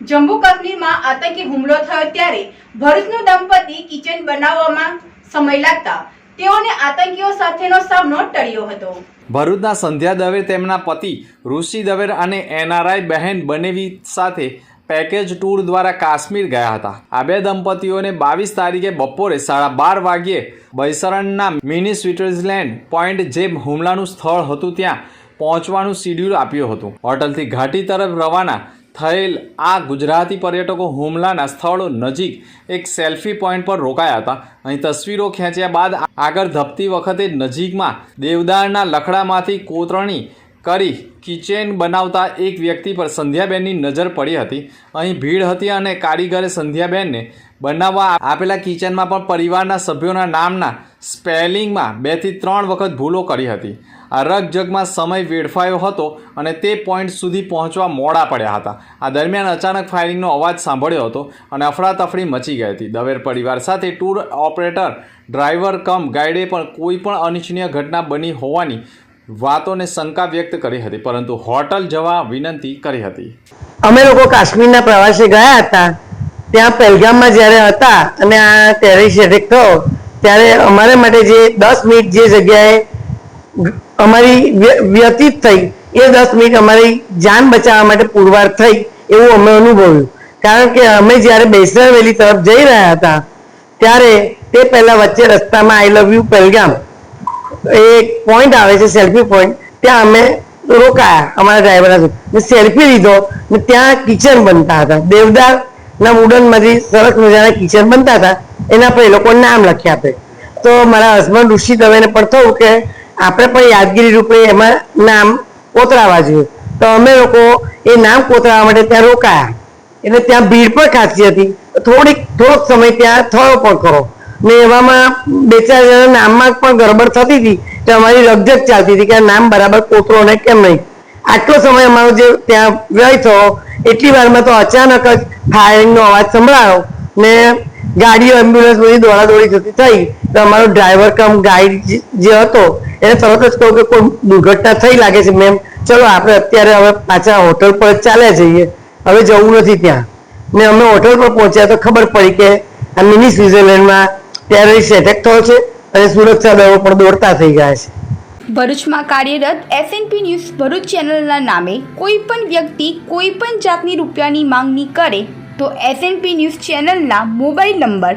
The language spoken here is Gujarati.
જમ્મુ કાશ્મીરમાં આતંકી હુમલો થયો ત્યારે ભરૂચનું દંપતી કિચન બનાવવામાં સમય લાગતા તેઓને આતંકીઓ સાથેનો સામનો ટળ્યો હતો. ભરૂચના સંધ્યા દવે તેમના પતિ ઋષિ દવેર અને એનઆરઆઈ બહેન બનેવી સાથે પેકેજ ટૂર દ્વારા કાશ્મીર ગયા હતા. આ બે દંપતીઓને બાવીસ તારીખે બપોરે સાડા બાર વાગ્યે બૈસરણના મિની સ્વિટરલેન્ડ પોઈન્ટ જે હુમલાનું સ્થળ હતું ત્યાં પહોંચવાનું શિડ્યુલ આપ્યું હતું. હોટલથી ઘાટી તરફ રવાના થયેલ આ ગુજરાતી પર્યટકો હુમલાના સ્થળો નજીક એક સેલ્ફી પોઈન્ટ પર રોકાયા હતા. અહીં તસવીરો ખેંચ્યા બાદ આગળ ધપતી વખતે નજીકમાં દેવદારના લખડામાંથી કોતરણી કરી કિચેન બનાવતા એક વ્યક્તિ પર સંધ્યાબેનની નજર પડી હતી. અહીં ભીડ હતી અને કારીગરે સંધ્યાબેનને બનાવવા આપેલા કિચનમાં પણ પરિવારના સભ્યોના નામના સ્પેલિંગમાં બેથી ત્રણ વખત ભૂલો કરી હતી. આ રગજગમાં સમય વેડફાયો હતો અને તે પોઈન્ટ સુધી પહોંચવા મોડા પડ્યા હતા. આ દરમિયાન અચાનક ફાયરિંગનો અવાજ સાંભળ્યો હતો અને અફડાતફડી મચી ગઈ હતી. દવેર પરિવાર સાથે ટૂર ઓપરેટર ડ્રાઈવર કમ, ગાઈડે પણ કોઈ પણ અનિચ્છનીય ઘટના બની હોવાની વાતોને શંકા વ્યક્ત કરી હતી, પરંતુ હોટલ જવા વિનંતી કરી હતી. અમે લોકો કાશ્મીરના પ્રવાસે ગયા હતા. ત્યાં પહેલગામમાં જ્યારે હતા અને આ ટેરેરિસ્ટ એટેક થયો, ત્યારે અમારા માટે જે દસ મિનિટ જે જગ્યાએ અમારી વ્યતીત થઈ. એ દસ મિનિટ અમારી જાન બચાવવા માટે પુરવાર થઈ એવું અમે અનુભવ્યું. કારણ કે અમે જ્યારે બેસર વેલી તરફ જઈ રહ્યા હતા, ત્યારે તે પહેલા વચ્ચે રસ્તામાં આઈ લવ યુ પહેલગામ. એ પોઈન્ટ આવે છે સેલ્ફી પોઈન્ટ ત્યાં અમે રોકાયા અમારા ડ્રાઈવર ને સેલ્ફી લીધો ને ત્યાં કિચન બનતા હતા. દેવદાર ના વુડનમાંથી સરસ મજાના કિચન બનતા હતા. એના પર એ લોકો નામ લખી આપે. તો મારા હસબન્ડ ઋષિ દવેને પણ થયું કે આપણે પણ યાદગીરી રૂપે એમાં નામ કોતરાવા જોઈએ. તો અમે લોકો એ નામ કોતરાવા માટે ત્યાં રોકાયા. એટલે ત્યાં ભીડ પણ ખાસી હતી. થોડીક, થોડોક સમય ત્યાં થયો પણ ખરો. ને એવામાં બે ચાર જણા નામમાં પણ ગડબડ થતી હતી. તો અમારી લગજગ ચાલતી હતી કે આ નામ બરાબર કોતરો ને કેમ નહીં. આટલો સમય અમારો જે ત્યાં વ્યય થયો, એટલી વારમાં તો અચાનક જ ફાયરિંગનો અવાજ સંભળાયો ને ગાડીઓ એમ્બ્યુલન્સ બધી દોડાદોડી થતી થઈ. તો અમારો ડ્રાઈવર કમ ગાઈડ જે- હતો, એને તરત જ કહ્યું કે કોઈ દુર્ઘટના થઈ લાગે છે મેમ ચલો, આપણે અત્યારે હવે પાછા હોટલ પર ચાલ્યા જઈએ. હવે જવું નથી ત્યાં. ને અમે હોટલ પર પહોંચ્યા તો ખબર પડી કે આ મિની સ્વિટરલેન્ડમાં ટેરરિસ્ટ એટેક થયો છે અને સુરક્ષા દળો પણ દોડતા થઈ ગયા છે. ભરૂચમાં કાર્યરત એસએનપી ન્યૂઝ ભરૂચ ચેનલના નામે કોઈ પણ વ્યક્તિ કોઈ પણ જાતની રૂપિયાની માંગણી કરે તો એસએનપી ન્યૂઝ ચેનલના મોબાઈલ નંબર